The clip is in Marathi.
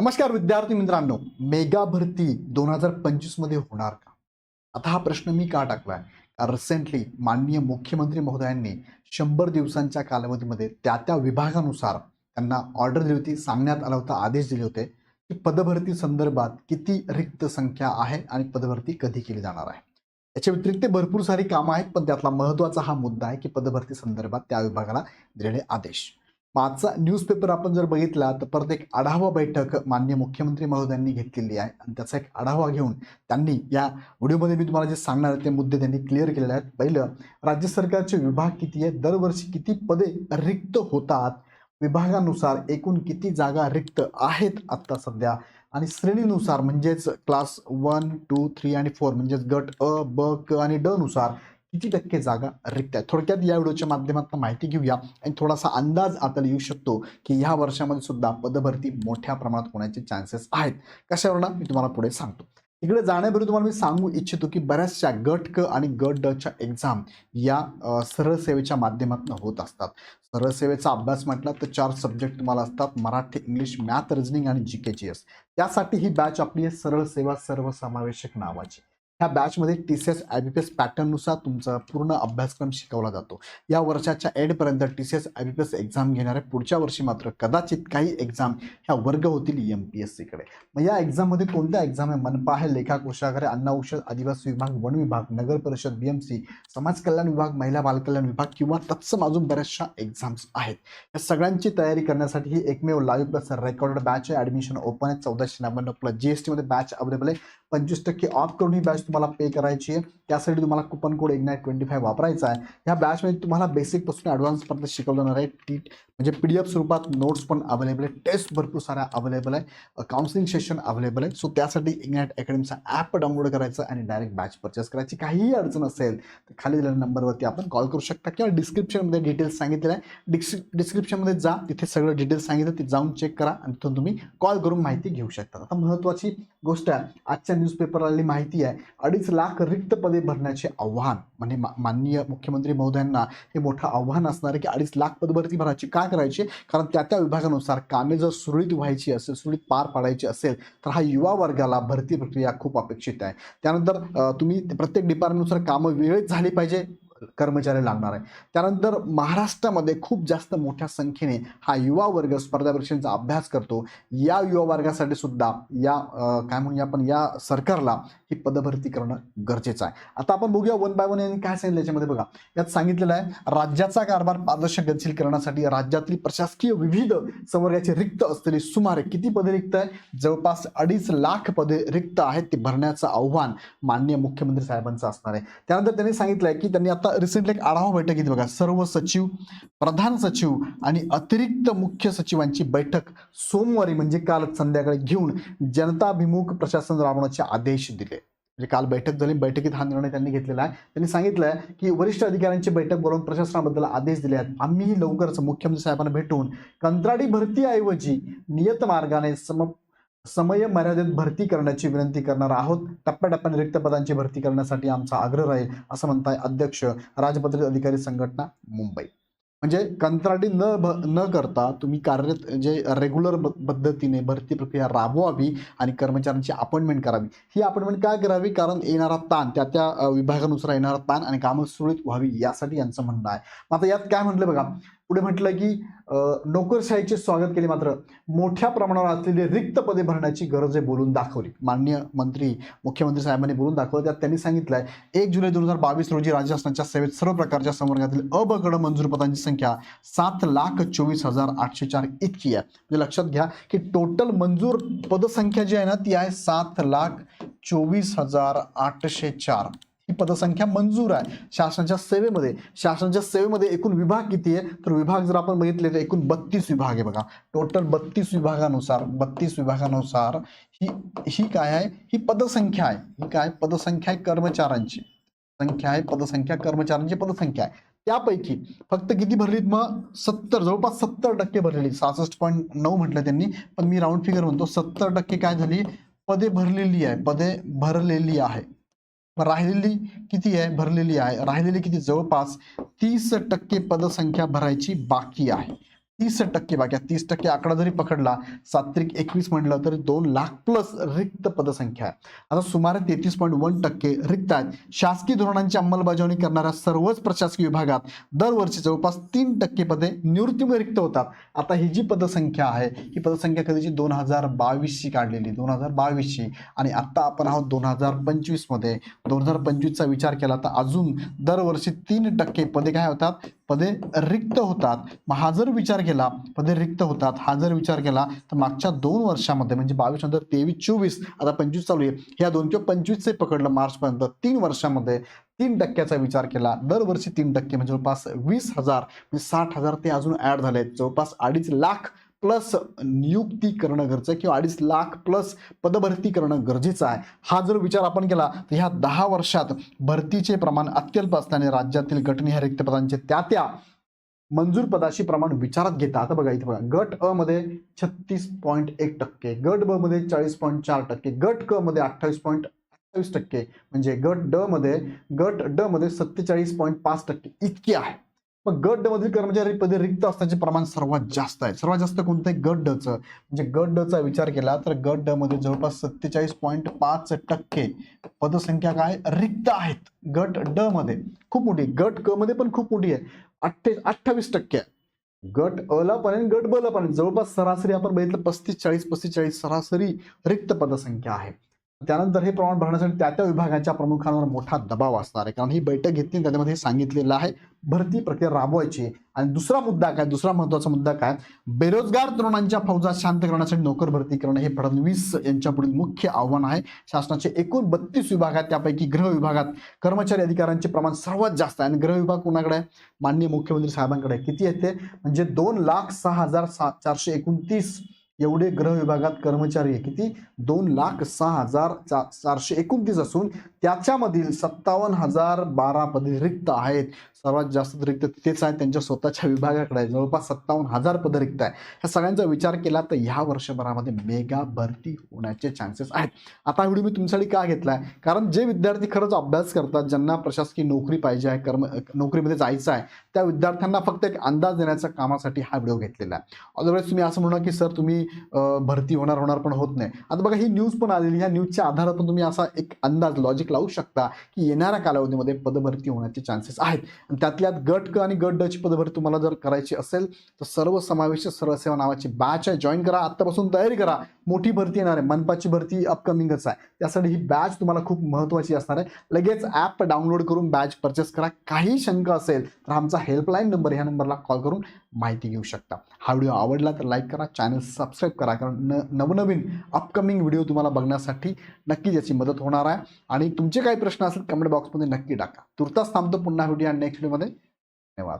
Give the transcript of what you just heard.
नमस्कार विद्यार्थी मित्रांनो मेगा भरती दोन हजार पंचवीसमध्ये होणार का? आता हा प्रश्न मी का टाकलाय? कारण रिसेंटली माननीय मुख्यमंत्री महोदयांनी शंभर दिवसांच्या कालावधीमध्ये त्या त्या विभागानुसार त्यांना ऑर्डर दिली होती सांगण्यात आला होता आदेश दिले होते की पदभरती संदर्भात किती रिक्त संख्या आहे आणि पदभरती कधी केली जाणार आहे. याच्या व्यतिरिक्त भरपूर सारी कामं आहेत पण त्यातला महत्त्वाचा हा मुद्दा आहे की पदभरती संदर्भात त्या विभागाला दिलेले आदेश. मागचा न्यूजपेपर आपण जर बघितला तर परत एक आढावा बैठक मान्य मुख्यमंत्री महोदयांनी घेतलेली आहे. आणि त्याचा एक आढावा घेऊन त्यांनी या व्हिडिओमध्ये मी तुम्हाला जे सांगणार ते मुद्दे त्यांनी क्लिअर केलेले आहेत. पहिलं राज्य सरकारचे विभाग किती आहे दरवर्षी किती पदे रिक्त होतात? विभागानुसार एकूण किती जागा रिक्त आहेत आत्ता सध्या? आणि श्रेणीनुसार म्हणजेच क्लास वन टू थ्री आणि फोर म्हणजेच गट अ ब क आणि ड नुसार किती टक्के जागा रिक्त आहेत थोडक्यात या व्हिडिओच्या माध्यमातून माहिती घेऊया आणि थोडासा अंदाज आता येऊ शकतो की ह्या वर्षामध्ये सुद्धा पदभरती मोठ्या प्रमाणात होण्याचे चान्सेस आहेत. कशावरनं? मी तुम्हाला पुढे सांगतो. इकडे जाण्यापूर्वी तुम्हाला मी सांगू इच्छितो की बऱ्याचशा गट क आणि गट डच्या एक्झाम या सरळ सेवेच्या माध्यमातून होत असतात. सरळ सेवेचा अभ्यास म्हटला तर चार सब्जेक्ट तुम्हाला असतात. मराठी इंग्लिश मॅथ रिजनिंग आणि जी के जी एस त्यासाठी ही बॅच आपली आहे सरळ सेवा सर्वसमावेशक नावाची. ह्या बॅचमध्ये T C S I B P S पॅटर्ननुसार तुमचा पूर्ण अभ्यासक्रम शिकवला जातो. या वर्षाच्या एंडपर्यंत T C S I B P S exam घेणारे पुढच्या वर्षी मात्र कदाचित काही एक्झाम ह्या वर्ग होतील एम पी एस सीकडे मग या एक्झाममध्ये कोणत्या एक्झाम आहे? मनपा आहे लेखा कोशागारे अन्न औषध आदिवासी विभाग वन विभाग नगर परिषद बी एम सी समाज कल्याण विभाग महिला बालकल्याण विभाग किंवा तत्सम अजून बऱ्याचशा एक्झाम्स आहेत. या सगळ्यांची तयारी करण्यासाठी ही एकमेव लाईव्ह प्लस रेकॉर्डेड बॅच आहे. ॲडमिशन ओपन आहे. चौदाशे नव्याण्णव प्लस जी एस टीमध्ये बॅच अवेलेबल आहे. पंचवीस टक्के ऑफ करून ही बॅच तुम्हाला पे करायची आहे. त्यासाठी तुम्हाला coupon code ignite twenty five वापरायचा आहे. ह्या बॅचमध्ये तुम्हाला बेसिकपासून ॲडव्हान्सपर्यंत शिकवलं जाणार आहे. टी म्हणजे पी डी एफ स्वरूपात नोट्स पण अवेलेबल आहे. टेस्ट भरपूर साऱ्या अवेलेबल आहे. काउन्सिलिंग सेशन अवेलेबल आहे. सो त्यासाठी इग्नाईट अकॅडमीचा ॲप डाउनलोड करायचा आणि डायरेक्ट बॅच परचेस करायची. काहीही अडचण असेल तर खाली दिलेल्या नंबरवरती आपण कॉल करू शकता. किंवा डिस्क्रिप्शनमध्ये डिटेल्स सांगितलेलं आहे. डिस्क्रि डिस्क्रिप्शनमध्ये जा. तिथे सगळं डिटेल्स सांगितलं. ते जाऊन चेक करा. आणि तिथून तुम्ही कॉल करून माहिती घेऊ शकता. आता महत्त्वाची गोष्ट आहे. आजच्या न्यूजपेपरला माहिती आहे. अडीच लाख रिक्त पदे भरण्याचे आव्हान. म्हणजे मा- माननीय मुख्यमंत्री महोदयांना हे मोठं आव्हान असणार आहे की अडीच लाख पदभरती भरायची का करायची? कारण त्या त्या विभागानुसार कामे जर सुरळीत व्हायची असेल सुरळीत पार पाडायची असेल तर हा युवा वर्गाला भरती प्रक्रिया खूप अपेक्षित आहे. त्यानंतर तुम्ही प्रत्येक डिपार्टमेंटनुसार कामं वेळेत झाली पाहिजे. कर्मचारी लागणार आहे. त्यानंतर महाराष्ट्रामध्ये खूप जास्त मोठ्या संख्येने हा युवा वर्ग स्पर्धा परीक्षांचा अभ्यास करतो. या युवा वर्गासाठी सुद्धा या काय म्हणूया आपण या सरकारला ही पदभरती करणं गरजेचं आहे. आता आपण बघूया वन बाय वन यांनी काय सांगितलं याच्यामध्ये बघा. यात सांगितलेलं आहे राज्याचा कारभार पारदर्शक गतिशील करण्यासाठी राज्यातली प्रशासकीय विविध संवर्गाचे रिक्त असलेली सुमारे किती पदे रिक्त आहे जवळपास अडीच लाख पदे रिक्त आहेत ते भरण्याचं आव्हान माननीय मुख्यमंत्री साहेबांचं असणार आहे. त्यानंतर त्यांनी सांगितलंय की त्यांनी आता रिसेंटली एक आढावा बैठक घेतली बघा. सर्व सचिव प्रधान सचिव आणि अतिरिक्त मुख्य सचिवांची बैठक सोमवारी म्हणजे काल संध्याकाळी घेऊन जनताभिमुख प्रशासन राबवण्याचे आदेश दिले. म्हणजे काल बैठक झाली. बैठकीत हा निर्णय त्यांनी घेतलेला आहे. त्यांनी सांगितलंय की वरिष्ठ अधिकाऱ्यांची बैठक बोलावून प्रशासनाबद्दल आदेश दिले आहेत. आम्हीही लवकरच मुख्यमंत्री साहेबांना भेटून कंत्राटी भरतीऐवजी नियत मार्गाने सम समय मर्यादेत भरती करण्याची विनंती करणार आहोत. टप्प्याटप्प्याने रिक्त पदांची भरती करण्यासाठी आमचा आग्रह राहील असं म्हणताय अध्यक्ष राजपत्रित अधिकारी संघटना मुंबई. म्हणजे कंत्राटी न भ न करता तुम्ही कार्यरत जे रेग्युलर पद्धतीने भरती प्रक्रिया राबवावी आणि कर्मचाऱ्यांची अपॉइंटमेंट करावी. ही अपॉइंटमेंट काय करावी? कारण येणारा ताण त्या त्या विभागानुसार येणारा ताण आणि कामं सुरळीत व्हावी यासाठी यांचं म्हणणं आहे. मग आता यात काय म्हटलं बघा. पुढे म्हटलं की नोकरशाहीचे स्वागत केले मात्र मोठ्या प्रमाणावर असलेली रिक्त पदे भरण्याची गरज आहे बोलून दाखवली. माननीय मंत्री मुख्यमंत्री साहेबांनी बोलून दाखवलं. त्यात त्यांनी सांगितलं आहे एक जुलै दोन हजार बावीस रोजी राज्य शासनाच्या सेवेत सर्व प्रकारच्या संवर्गातील अबकड मंजूर पदांची संख्या सात लाख चोवीस हजार आठशे चार इतकी आहे. म्हणजे लक्षात घ्या की टोटल मंजूर पदसंख्या जी आहे ना ती आहे सात लाख चोवीस हजार आठशे चार. ही पदसंख्या मंजूर आहे. शासनाच्या सेवेमध्ये शासनाच्या सेवेमध्ये एकूण विभाग किती आहे? तर विभाग जर आपण बघितले तर एकूण बत्तीस विभाग आहे बघा. टोटल बत्तीस विभागानुसार बत्तीस विभागानुसार ही ही काय आहे? ही पदसंख्या आहे. ही काय पदसंख्या आहे कर्मचाऱ्यांची. संख्या आहे पदसंख्या कर्मचाऱ्यांची पदसंख्या आहे. त्यापैकी फक्त किती भरलीत मग? सत्तर जवळपास सत्तर टक्के भरलेली. सहासष्ट पॉईंट नऊ म्हटलं त्यांनी पण मी राऊंड फिगर म्हणतो सत्तर टक्के काय झाली? पदे भरलेली आहे पदे भरलेली आहे. राहिलेली किती आहे? भरलेली आहे. राहिलेली किती? जवळपास तीस टक्के पदसंख्या भरायची बाकी आहे. तीस टक्के बाकी तीस टक्के आकडा जरी पकडला सात्विक एकवीस म्हटलं तरी दोन लाख प्लस रिक्त पदसंख्या आहे. आता सुमारे तेहतीस पॉईंट वन टक्के रिक्त आहेत. शासकीय धोरणांची अंमलबजावणी करणाऱ्या सर्वच प्रशासकीय विभागात दरवर्षी जवळपास तीन टक्के पदे निवृत्तीमुळे रिक्त होतात. आता ही जी पदसंख्या आहे ही पदसंख्या कधीची? दोन हजार बावीसची काढलेली. दोन हजार बावीसची. आणि आत्ता आपण आहोत दोन हजार पंचवीसमध्ये. दोन हजार पंचवीसचा विचार केला तर अजून दरवर्षी तीन टक्के पदे काय होतात? पदे रिक्त होतात. मग हा जर विचार केला पदे रिक्त होतात. हा जर विचार केला तर मागच्या दोन वर्षामध्ये म्हणजे बावीस नंतर तेवीस चोवीस आता पंचवीस चालू आहे. ह्या दोन किंवा पंचवीसचे पकडलं मार्चपर्यंत तीन वर्षामध्ये तीन टक्क्याचा विचार केला. दरवर्षी तीन टक्के म्हणजे जवळपास वीस हजार म्हणजे साठ हजार ते अजून ॲड झाले आहेत जवळपास अडीच लाख प्लस नियुक्ती करणं गरजेचं आहे किंवा अडीच लाख प्लस पदभरती करणं गरजेचं आहे. हा जर विचार आपण केला तर ह्या दहा वर्षात भरतीचे प्रमाण अत्यल्प असल्याने राज्यातील गटनिहाय रिक्त पदांचे त्या त्या मंजूर पदाशी प्रमाण विचारात घेता. आता बघा इथे बघा. गट अ मध्ये छत्तीस पॉईंट एक टक्के गट ब मध्ये चाळीस पॉईंट चार टक्के गट क मध्ये अठ्ठावीस पॉईंट अठ्ठावीस टक्के. म्हणजे गट ड मध्ये गट ड मध्ये सत्तेचाळीस पॉईंट पाच टक्के इतके आहे. मग गट मधील कर्मचारी पदे रिक्त असण्याचे प्रमाण सर्वात जास्त आहे. सर्वात जास्त कोणतं आहे? गट म्हणजे गट डचा विचार केला तर गट ड मध्ये जवळपास सत्तेचाळीस पॉईंट पाच टक्के पदसंख्या काय? रिक्त आहेत. गट ड मध्ये खूप मोठी आहे. गट क मध्ये पण खूप मोठी आहे. अठ्ठे अठ्ठावीस टक्के आहे. गट अ ला पण गट ब ला पण. जवळपास सरासरी आपण बघितलं पस्तीस चाळीस पस्तीस चाळीस सरासरी रिक्त पदसंख्या आहे. त्यानंतर हे प्रमाण भरण्यासाठी त्या त्या विभागाच्या प्रमुखांवर मोठा दबाव असणार आहे. कारण ही बैठक घेतली आणि त्याच्यामध्ये हे सांगितलेलं आहे भरती प्रक्रिया राबवायची आणि दुसरा मुद्दा काय दुसरा महत्त्वाचा मुद्दा काय बेरोजगार तरुणांच्या फौजा शांत करण्यासाठी नोकर भरती करणं हे फडणवीस यांच्या पुढील मुख्य आव्हान आहे. शासनाचे एकूण बत्तीस विभाग आहेत त्यापैकी गृह विभागात कर्मचारी अधिकाऱ्यांचे प्रमाण सर्वात जास्त आहे. आणि गृह विभाग कोणाकडे आहे? माननीय मुख्यमंत्री साहेबांकडे किती येते म्हणजे दोन लाख सहा हजार सा चारशे एकोणतीस एवढे ग्रह विभागात कर्मचारी आहे किती? दोन लाख सहा हजार चा चारशे एकोणतीस असून त्याच्यामधील सत्तावन्न हजार बारा पदे रिक्त आहेत. सर्वात जास्त रिक्त तेच आहेत. त्यांच्या स्वतःच्या विभागाकडे आहे जवळपास सत्तावन्न हजार पद रिक्त आहे ह्या सगळ्यांचा विचार केला तर ह्या वर्षभरामध्ये मेगा भरती होण्याचे चान्सेस आहेत. आता व्हिडिओ मी तुमच्यासाठी का घेतला आहे कारण जे विद्यार्थी खरंच अभ्यास करतात ज्यांना प्रशासकीय नोकरी पाहिजे आहे कर्म नोकरीमध्ये जायचं आहे त्या विद्यार्थ्यांना फक्त एक अंदाज देण्याच्या कामासाठी हा व्हिडिओ घेतलेला आहे. अदरवाईज तुम्ही असं म्हणा की सर तुम्ही भरती होणार होणार पण होत नाही. आता बघा ही न्यूज पण आलेली ह्या न्यूजच्या आधारात पण तुम्ही असा एक अंदाज लॉजिक लावू शकता की येणाऱ्या कालावधीमध्ये पदभरती होण्याचे चान्सेस आहेत. आणि त्यातल्यात गट क आणि गट डची पदभरती तुम्हाला जर करायची असेल तर सर्व समावेश सर्व सेवा नावाची बॅच आहे. जॉईन करा. आत्तापासून तयारी करा. मोठी भरती येणार आहे. मनपाची भरती अपकमिंगच आहे. त्यासाठी ही बॅच तुम्हाला खूप महत्त्वाची असणार आहे. लगेच ॲप डाउनलोड करून बॅच परचेस करा. काही शंका असेल तर आमचा हेल्पलाईन नंबर ह्या नंबरला कॉल करून माहिती घेऊ शकता. हा व्हिडिओ आवडला तर लाईक करा. चॅनल सबस्क्राईब करा कारण न नवनवीन अपकमिंग व्हिडिओ तुम्हाला बघण्यासाठी नक्कीच याची मदत होणार आहे. आणि तुमचे काही प्रश्न असेल कमेंट बॉक्समध्ये नक्की टाका. तुर्तास थांबतो पुन्हा व्हिडिओ आणि नेक्स्ट व्हिडिओमध्ये धन्यवाद.